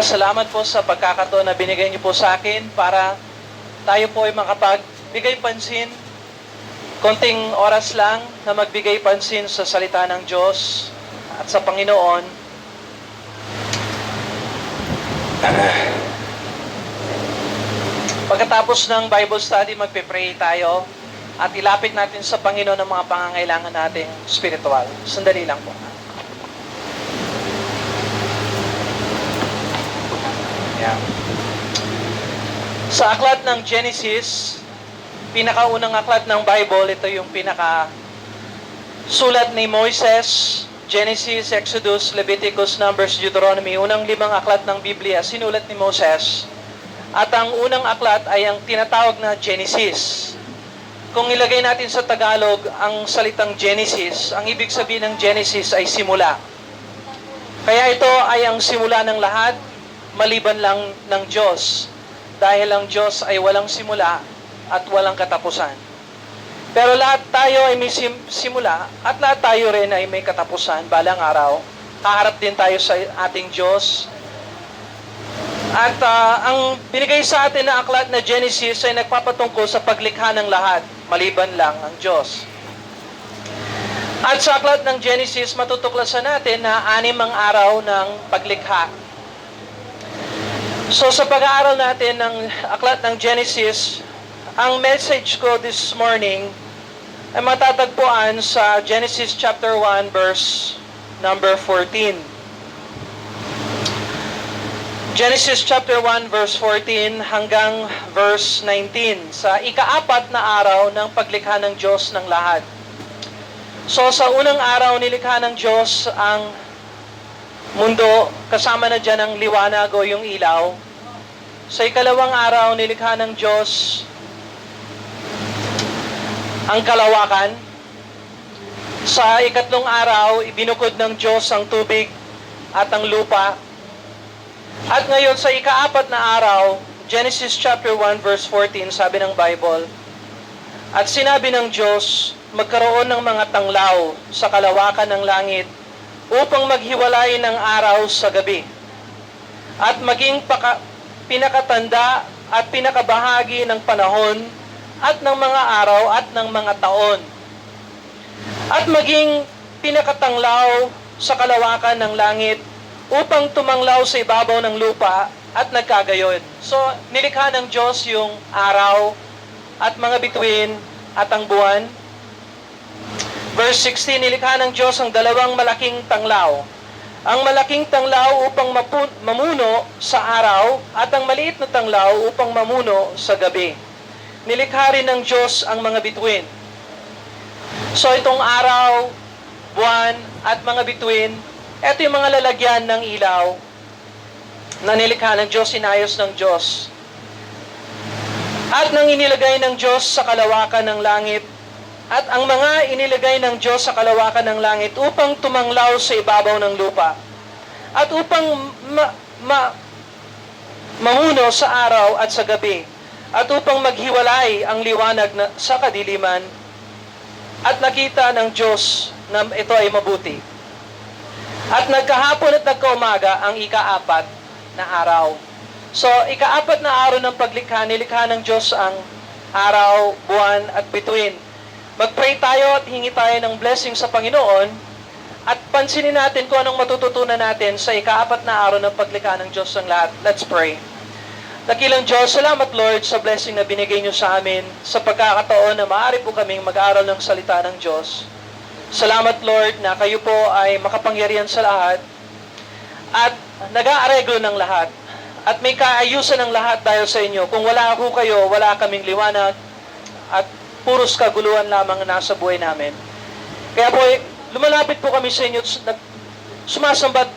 Salamat po sa pagkakataon na binigay niyo po sa akin para tayo po ay makapagbigay pansin, konting oras lang na magbigay pansin sa salita ng Diyos at sa Panginoon. Pagkatapos ng Bible study, magpe-pray tayo at ilapit natin sa Panginoon ang mga pangangailangan nating spiritual. Sandali lang po. Yeah. Sa aklat ng Genesis, pinakaunang aklat ng Bible, ito yung pinaka sulat ni Moises, Genesis, Exodus, Leviticus, Numbers, Deuteronomy, unang limang aklat ng Biblia, sinulat ni Moses. At ang unang aklat ay ang tinatawag na Genesis. Kung ilagay natin sa Tagalog ang salitang Genesis, ang ibig sabihin ng Genesis ay simula. Kaya ito ay ang simula ng lahat, maliban lang ng Diyos. Dahil ang Diyos ay walang simula at walang katapusan. Pero lahat tayo ay may sim- simula at lahat tayo rin ay may katapusan balang araw. Kaharap din tayo sa ating Diyos. At ah, ang binigay sa atin na aklat na Genesis ay nagpapatungkol sa paglikha ng lahat, maliban lang ang Diyos. At sa aklat ng Genesis, matutuklasan natin na anim ang araw ng paglikha. So sa pag-aaral natin ng aklat ng Genesis, ang message ko this morning ay matatagpuan sa Genesis chapter 1 verse number 14. Genesis chapter 1 verse 14 hanggang verse 19 sa ikaapat na araw ng paglikha ng Diyos ng lahat. So sa unang araw nilikha ng Diyos ang mundo, kasama na dyan ang liwanag o yung ilaw. Sa ikalawang araw nilikha ng Diyos ang kalawakan. Sa ikatlong araw, ibinukod ng Diyos ang tubig at ang lupa. At ngayon sa ikaapat na araw, Genesis chapter 1 verse 14, sabi ng Bible, At sinabi ng Diyos, magkaroon ng mga tanglaw sa kalawakan ng langit upang maghiwalay ng araw sa gabi. At maging paka, pinakatanda at pinakabahagi ng panahon at ng mga araw at ng mga taon. At maging pinakatanglaw sa kalawakan ng langit upang tumanglaw sa ibabaw ng lupa at nagkagayon. So, nilikha ng Diyos yung araw at mga bituin at ang buwan. Verse 16, nilikha ng Diyos ang dalawang malaking tanglaw. Ang malaking tanglaw upang mamuno sa araw at ang maliit na tanglaw upang mamuno sa gabi. Nilikha rin ng Diyos ang mga bituin. So itong araw, buwan at mga bituin, ito yung mga lalagyan ng ilaw na nilikha ng Diyos, inayos ng Diyos. At nang inilagay ng Diyos sa kalawakan ng langit, at ang mga inilagay ng Diyos sa kalawakan ng langit upang tumanglaw sa ibabaw ng lupa, at upang ma, ma, mamuno sa araw at sa gabi, at upang maghiwalay ang liwanag na, sa kadiliman, at nakita ng Diyos na ito ay mabuti. At nagkahapon at nagkaumaga ang ikaapat na araw. So, ikaapat na araw ng paglikha, nilikha ng Diyos ang araw, buwan at bituin. Mag-pray tayo at hingi tayo ng blessing sa Panginoon at pansinin natin kung anong matututunan natin sa ikaapat na araw ng paglikha ng Diyos ng lahat. Let's pray. Dakilang Diyos, salamat Lord sa blessing na binigay niyo sa amin sa pagkakataon na maaari po kaming mag-aral ng salita ng Diyos. Salamat Lord na kayo po ay makapangyarihan sa lahat at nag-aareglo ng lahat at may kaayusan ng lahat dahil sa inyo. Kung wala ako kayo, wala kaming liwanag at puros kaguluhan lamang ang nasa buhay namin. Kaya po, eh, lumalapit po kami sa inyo, nag- sumasambat,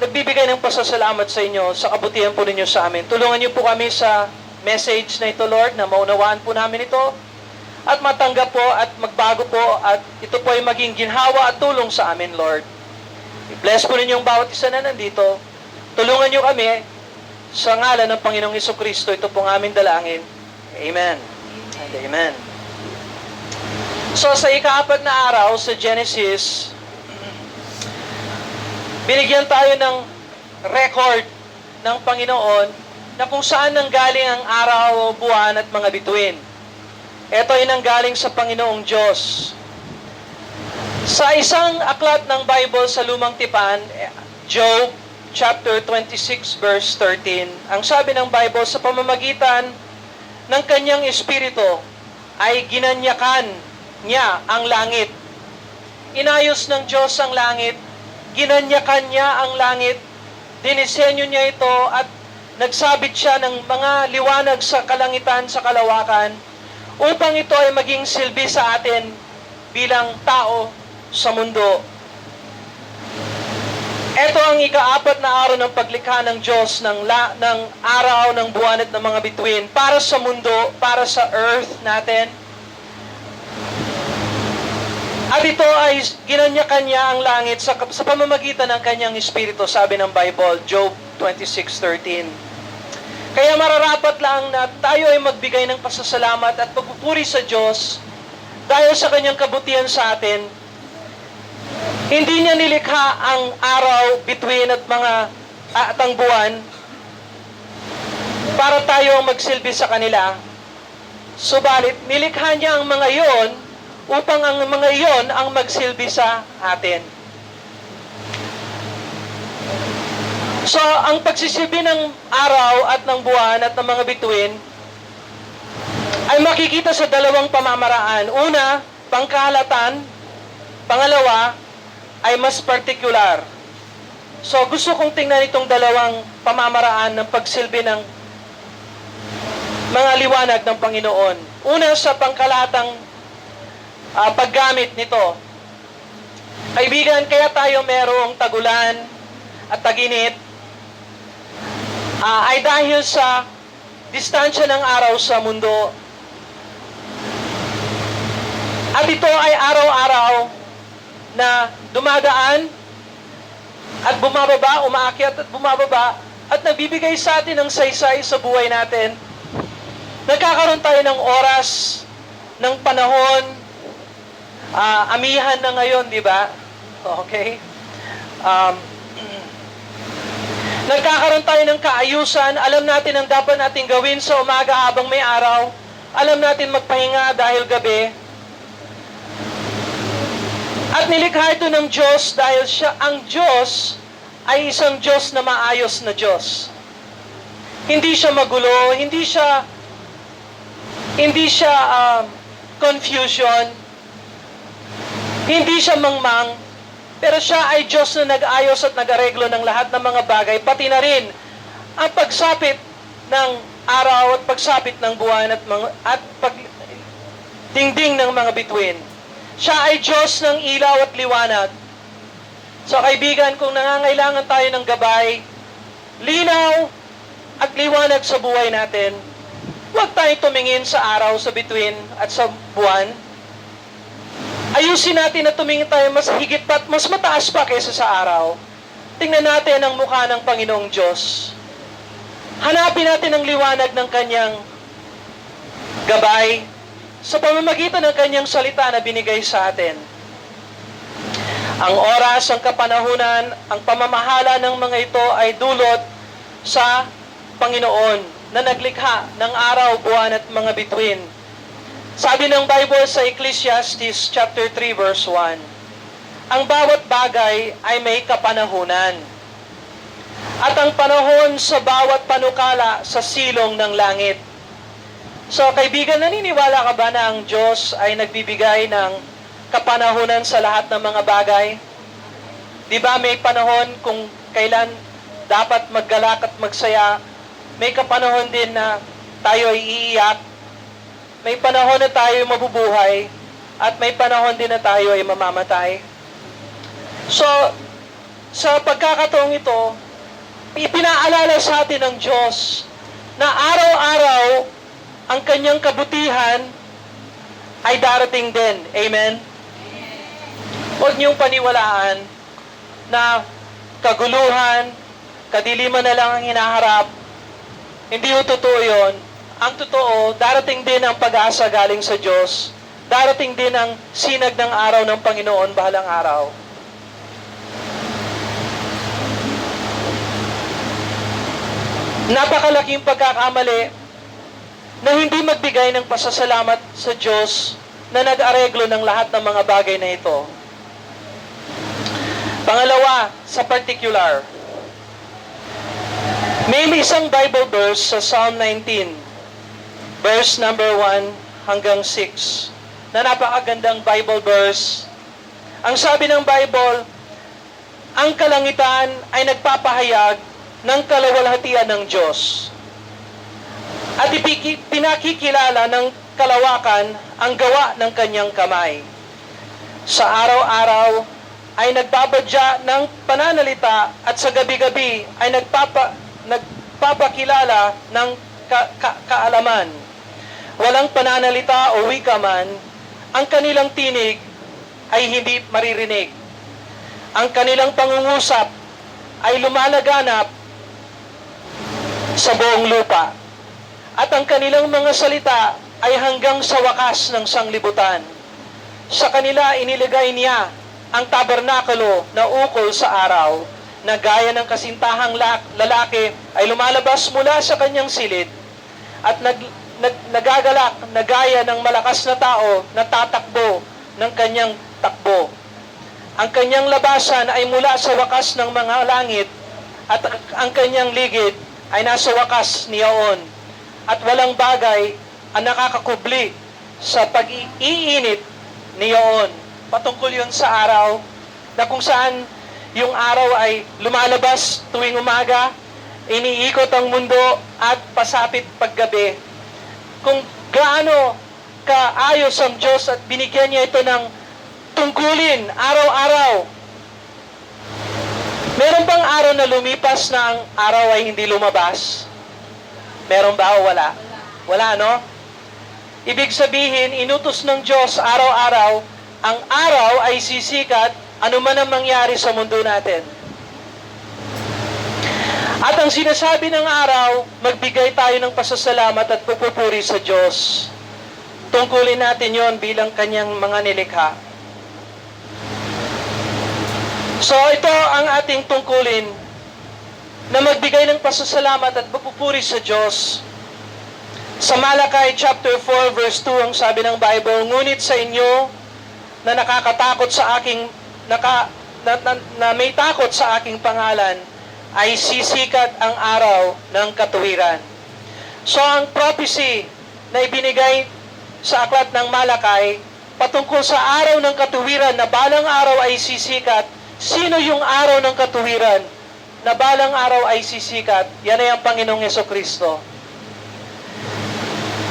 nagbibigay ng pasasalamat sa inyo sa kabutihan po ninyo sa amin. Tulungan niyo po kami sa message na ito, Lord, na maunawaan po namin ito at matanggap po at magbago po at ito po ay maging ginhawa at tulong sa amin, Lord. I-bless po ninyo ang bawat isa na nandito. Tulungan niyo kami sa ngalan ng Panginoong Iso Kristo. Ito pong aming dalangin. Amen. And amen. So sa ikaapat na araw sa Genesis, binigyan tayo ng record ng Panginoon na kung saan nanggaling ang araw, buwan at mga bituin. Ito ay nanggaling sa Panginoong Diyos. Sa isang aklat ng Bible sa Lumang Tipan, Job chapter 26 verse 13, ang sabi ng Bible sa pamamagitan ng kanyang espiritu ay ginanyakan niya ang langit. Inayos ng Diyos ang langit, ginanyakan niya ang langit, dinisenyo niya ito at nagsabit siya ng mga liwanag sa kalangitan, sa kalawakan, upang ito ay maging silbi sa atin bilang tao sa mundo. Ito ang ikaapat na araw ng paglikha ng Diyos ng, la, ng araw, ng buwan at ng mga bituin para sa mundo, para sa earth natin. At ito ay ginanyakan niya ang langit sa, sa pamamagitan ng kanyang espiritu, sabi ng Bible, Job 26.13. Kaya mararapat lang na tayo ay magbigay ng pasasalamat at pagpupuri sa Diyos dahil sa kanyang kabutihan sa atin. Hindi niya nilikha ang araw, bituin at mga at ang buwan para tayo ang magsilbi sa kanila. Subalit, nilikha niya ang mga iyon upang ang mga iyon ang magsilbi sa atin. So, ang pagsisilbi ng araw at ng buwan at ng mga bituin ay makikita sa dalawang pamamaraan. Una, pangkalatan. Pangalawa, ay mas particular. So, gusto kong tingnan itong dalawang pamamaraan ng pagsilbi ng mga liwanag ng Panginoon. Una, sa pangkalatang ah, paggamit nito. Kaibigan, kaya tayo merong tagulan at taginit ah, ay dahil sa distansya ng araw sa mundo. At ito ay araw-araw na dumadaan at bumababa, umaakyat at bumababa at nagbibigay sa atin ng saysay sa buhay natin. Nagkakaroon tayo ng oras, ng panahon, ah, amihan na ngayon, di ba? Okay? Um, nagkakaroon tayo ng kaayusan, alam natin ang dapat natin gawin sa umaga habang may araw, alam natin magpahinga dahil gabi, at nilikha ito ng Diyos dahil siya, ang Diyos ay isang Diyos na maayos na Diyos. Hindi siya magulo, hindi siya hindi siya um, confusion, hindi siya mangmang, pero siya ay Diyos na nag-ayos at nag-areglo ng lahat ng mga bagay, pati na rin ang pagsapit ng araw at pagsapit ng buwan at, mga, at pag, dingding ng mga bituin. Siya ay Diyos ng ilaw at liwanag. So kaibigan, kung nangangailangan tayo ng gabay, linaw at liwanag sa buhay natin, huwag tayong tumingin sa araw, sa bituin at sa buwan. Ayusin natin na tumingin tayo mas higit pa at mas mataas pa kaysa sa araw. Tingnan natin ang mukha ng Panginoong Diyos. Hanapin natin ang liwanag ng kanyang gabay sa pamamagitan ng kanyang salita na binigay sa atin. Ang oras, ang kapanahunan, ang pamamahala ng mga ito ay dulot sa Panginoon na naglikha ng araw, buwan at mga bituin. Sabi ng Bible sa Ecclesiastes chapter 3 verse 1, ang bawat bagay ay may kapanahunan. At ang panahon sa bawat panukala sa silong ng langit. So kaibigan, naniniwala ka ba na ang Diyos ay nagbibigay ng kapanahunan sa lahat ng mga bagay? Di ba may panahon kung kailan dapat maggalak at magsaya? May kapanahon din na tayo ay iiyak. May panahon na tayo ay mabubuhay. At may panahon din na tayo ay mamamatay. So, sa pagkakataong ito, ipinaalala sa atin ng Diyos na araw-araw ang kanyang kabutihan ay darating din. Amen? Huwag niyong paniwalaan na kaguluhan, kadiliman na lang ang hinaharap. Hindi yung totoo yun. Ang totoo, darating din ang pag-asa galing sa Diyos. Darating din ang sinag ng araw ng Panginoon bahalang araw. napakalaking pagkakamali na hindi magbigay ng pasasalamat sa Diyos na nag-areglo ng lahat ng mga bagay na ito. Pangalawa, sa particular, may isang Bible verse sa Psalm 19, verse number 1 hanggang 6, na napakagandang Bible verse. Ang sabi ng Bible, ang kalangitan ay nagpapahayag ng kalawalhatian ng Diyos. At pinakikilala ng kalawakan ang gawa ng kanyang kamay. Sa araw-araw ay nagbabadya ng pananalita at sa gabi-gabi ay nagpapa, nagpapakilala ng ka- ka- kaalaman. Walang pananalita o wika man, ang kanilang tinig ay hindi maririnig. Ang kanilang pangungusap ay lumalaganap sa buong lupa. At ang kanilang mga salita ay hanggang sa wakas ng sanglibutan. Sa kanila inilagay niya ang tabernakulo na ukol sa araw na gaya ng kasintahang lak- lalaki ay lumalabas mula sa kanyang silid at nag, nag, nagagalak na gaya ng malakas na tao na tatakbo ng kanyang takbo. Ang kanyang labasan ay mula sa wakas ng mga langit at ang- ang kanyang ligid ay nasa wakas niyaon at walang bagay ang nakakakubli sa pag-iinit niyaon. Patungkol yun sa araw na kung saan yung araw ay lumalabas tuwing umaga, iniikot ang mundo at pasapit paggabi. Kung gaano kaayos ang Diyos at binigyan niya ito ng tungkulin araw-araw. Meron bang araw na lumipas na ang araw ay hindi lumabas? Meron ba o wala? Wala, no? Ibig sabihin, inutos ng Diyos araw-araw, ang araw ay sisikat ano man ang mangyari sa mundo natin. At ang sinasabi ng araw, magbigay tayo ng pasasalamat at pupupuri sa Diyos. Tungkulin natin yon bilang kanyang mga nilikha. So ito ang ating tungkulin na magbigay ng pasasalamat at pupupuri sa Diyos. Sa Malakay chapter 4 verse 2 ang sabi ng Bible, Ngunit sa inyo na nakakatakot sa aking naka, na, na, na may takot sa aking pangalan ay sisikat ang araw ng katuwiran. So ang prophecy na ibinigay sa aklat ng Malakay patungkol sa araw ng katuwiran na balang araw ay sisikat, sino yung araw ng katuwiran na balang araw ay sisikat? Yan ay ang Panginoong Yeso Kristo.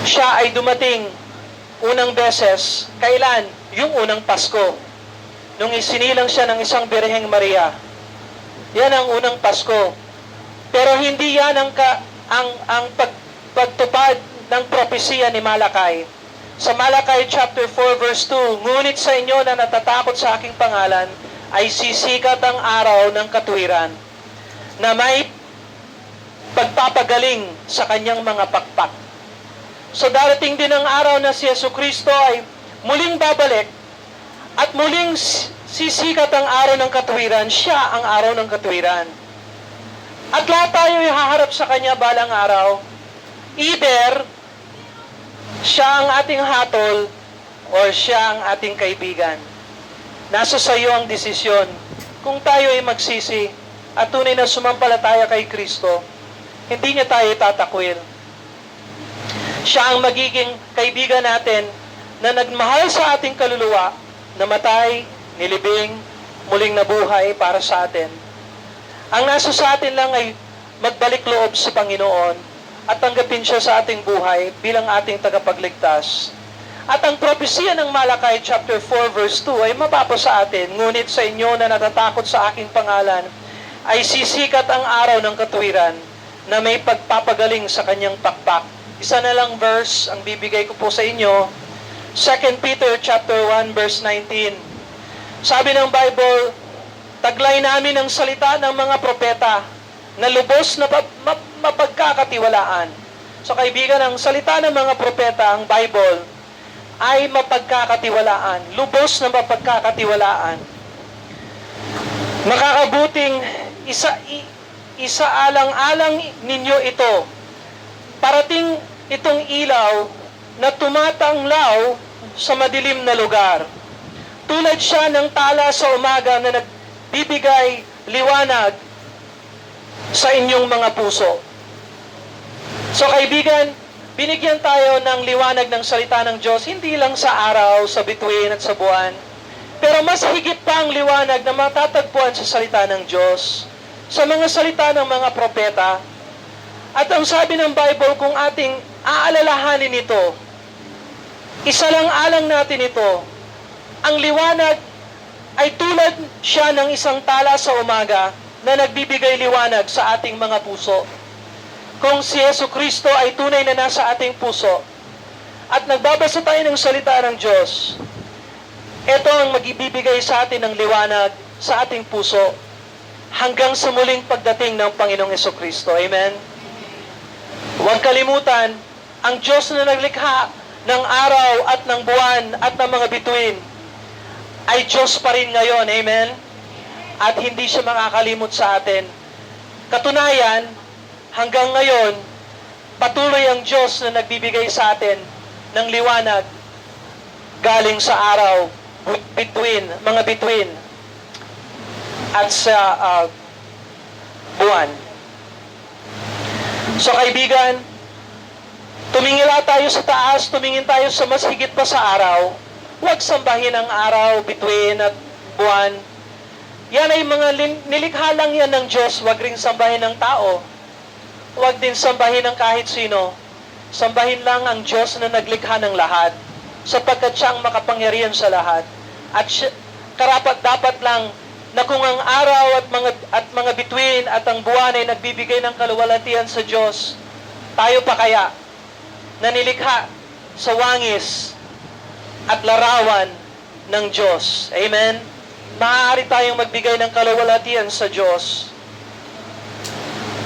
Siya ay dumating unang beses, kailan? Yung unang Pasko. Nung isinilang siya ng isang Birheng Maria. Yan ang unang Pasko. Pero hindi yan ang, ka, ang, ang pag, pagtupad ng propesya ni Malakay. Sa Malakay chapter 4 verse 2, Ngunit sa inyo na natatakot sa aking pangalan, ay sisikat ang araw ng katwiran, na may pagpapagaling sa kanyang mga pakpak. So darating din ang araw na si Yesu Kristo ay muling babalik at muling sisikat ang araw ng katwiran, siya ang araw ng katwiran. At lahat tayo ay haharap sa kanya balang araw. Either siya ang ating hatol or siya ang ating kaibigan. Nasa sa iyo ang desisyon. Kung tayo ay magsisi at tunay na sumampalataya kay Kristo, hindi niya tayo tatakwil. Siya ang magiging kaibigan natin na nagmahal sa ating kaluluwa, namatay, nilibing, muling nabuhay para sa atin. Ang nasa sa atin lang ay magbalik loob sa Panginoon at tanggapin siya sa ating buhay bilang ating tagapagligtas. At ang propesya ng Malakay chapter 4 verse 2 ay mapapa sa atin, ngunit sa inyo na natatakot sa aking pangalan, ay sisikat ang araw ng katuwiran na may pagpapagaling sa kanyang pakpak. Isa na lang verse ang bibigay ko po sa inyo. 2 Peter chapter 1 verse 19. Sabi ng Bible, taglay namin ang salita ng mga propeta na lubos na pa- ma- mapagkakatiwalaan. So kaibigan, ang salita ng mga propeta, ang Bible, ay mapagkakatiwalaan. Lubos na mapagkakatiwalaan. Makakabuting isa, i- isaalang-alang ninyo ito. Parating itong ilaw na tumatanglaw sa madilim na lugar. Tulad siya ng tala sa umaga na nagbibigay liwanag sa inyong mga puso. So kaibigan, binigyan tayo ng liwanag ng salita ng Diyos, hindi lang sa araw, sa bituin at sa buwan, pero mas higit pa ang liwanag na matatagpuan sa salita ng Diyos, sa mga salita ng mga propeta. At ang sabi ng Bible, kung ating aalalahanin ito, isa lang alang natin ito, ang liwanag ay tulad siya ng isang tala sa umaga na nagbibigay liwanag sa ating mga puso. Kung si Yesu Kristo ay tunay na nasa ating puso at nagbabasa tayo ng salita ng Diyos, ito ang magibibigay sa atin ng liwanag sa ating puso hanggang sa muling pagdating ng Panginoong Yeso Kristo. Amen? Huwag kalimutan, ang Diyos na naglikha ng araw at ng buwan at ng mga bituin ay Diyos pa rin ngayon. Amen? At hindi siya makakalimot sa atin. Katunayan, hanggang ngayon, patuloy ang Diyos na nagbibigay sa atin ng liwanag galing sa araw, between, mga bituin, at sa ah, buwan. So kaibigan, tumingila tayo sa taas, tumingin tayo sa mas higit pa sa araw. Huwag sambahin ang araw, bituin at buwan. Yan ay mga nilikha lang yan ng Diyos, huwag rin sambahin ng tao. Huwag din sambahin ng kahit sino. Sambahin lang ang Diyos na naglikha ng lahat sapagkat siya ang makapangyarihan sa lahat. At siya, karapat dapat lang na kung ang araw at mga at mga bituin at ang buwan ay nagbibigay ng kaluwalhatian sa Diyos, tayo pa kaya na nilikha sa wangis at larawan ng Diyos. Amen? Maaari tayong magbigay ng kaluwalhatian sa Diyos.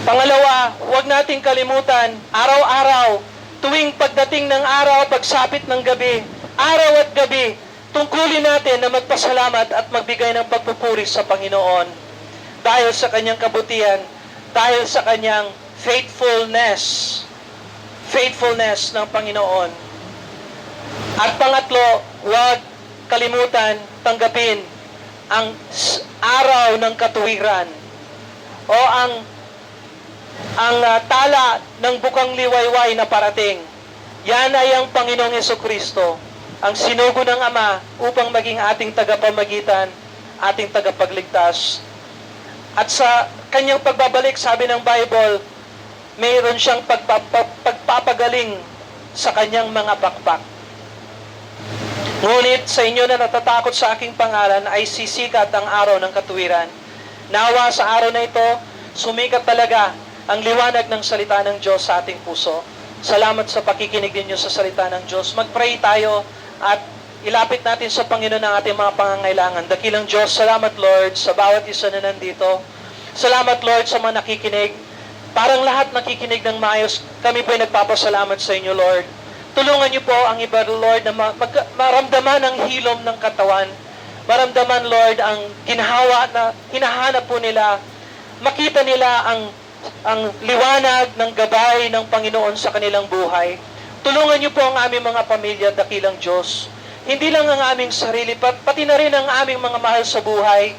Pangalawa, huwag nating kalimutan, araw-araw, tuwing pagdating ng araw, pagsapit ng gabi, araw at gabi, tungkulin natin na magpasalamat at magbigay ng pagpupuri sa Panginoon dahil sa kanyang kabutihan, dahil sa kanyang faithfulness, faithfulness ng Panginoon. At pangatlo, huwag kalimutan, tanggapin ang araw ng katuwiran o ang ang ah, tala ng bukang liwayway na parating. Yan ay ang Panginoong Yeso Kristo, ang sinugo ng Ama upang maging ating tagapamagitan, ating tagapagligtas. At sa kanyang pagbabalik, sabi ng Bible, mayroon siyang pagpapa- pagpapagaling sa kanyang mga bakbak. Ngunit sa inyo na natatakot sa aking pangalan ay sisikat ang araw ng katuwiran. Nawa sa araw na ito, sumikat talaga ang liwanag ng salita ng Diyos sa ating puso. Salamat sa pakikinig ninyo sa salita ng Diyos. Mag-pray tayo at ilapit natin sa Panginoon ang ating mga pangangailangan. Dakilang Diyos, salamat Lord sa bawat isa na nandito. Salamat Lord sa mga nakikinig. Parang lahat nakikinig ng maayos, kami po'y nagpapasalamat sa inyo Lord. Tulungan niyo po ang iba Lord na ma- mag- maramdaman ang hilom ng katawan. Maramdaman Lord ang ginhawa na hinahanap po nila. Makita nila ang ang liwanag ng gabay ng Panginoon sa kanilang buhay. Tulungan niyo po ang aming mga pamilya, dakilang Diyos. Hindi lang ang aming sarili, pat- pati na rin ang aming mga mahal sa buhay,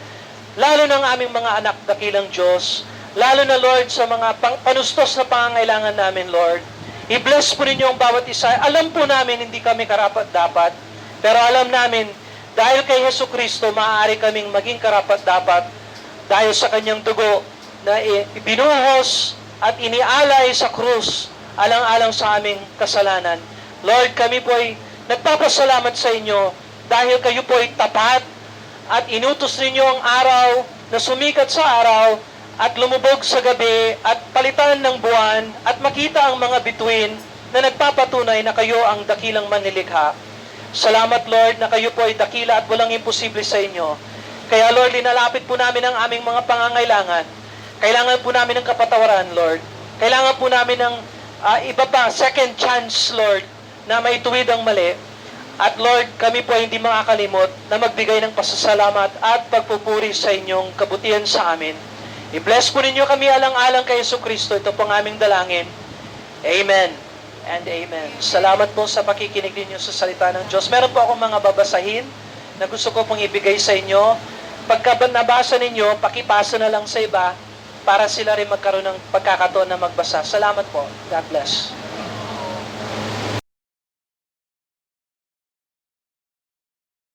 lalo ng aming mga anak, dakilang Diyos. Lalo na, Lord, sa mga pang- panustos na pangangailangan namin, Lord. I-bless po ninyo ang bawat isa. Alam po namin hindi kami karapat-dapat, pero alam namin, dahil kay Heso Kristo, maaari kaming maging karapat-dapat dahil sa kanyang dugo na ibinuhos at inialay sa krus alang-alang sa aming kasalanan. Lord, kami po ay nagpapasalamat sa inyo dahil kayo po ay tapat at inutos ninyo ang araw na sumikat sa araw at lumubog sa gabi at palitan ng buwan at makita ang mga bituin na nagpapatunay na kayo ang dakilang manilikha. Salamat Lord na kayo po ay dakila at walang imposible sa inyo. Kaya Lord, linalapit po namin ang aming mga pangangailangan. Kailangan po namin ng kapatawaran, Lord. Kailangan po namin ng ah, iba pa, second chance, Lord, na maituwid ang mali. At Lord, kami po ay hindi makakalimot na magbigay ng pasasalamat at pagpupuri sa inyong kabutihan sa amin. I-bless po ninyo kami alang-alang kay Yesu Kristo. Ito po ang aming dalangin. Amen and amen. Salamat po sa pakikinig ninyo sa salita ng Diyos. Meron po akong mga babasahin na gusto ko pong ibigay sa inyo. Pagka nabasa ninyo, pakipasa na lang sa iba para sila rin magkaroon ng pagkakataon na magbasa. Salamat po. God bless.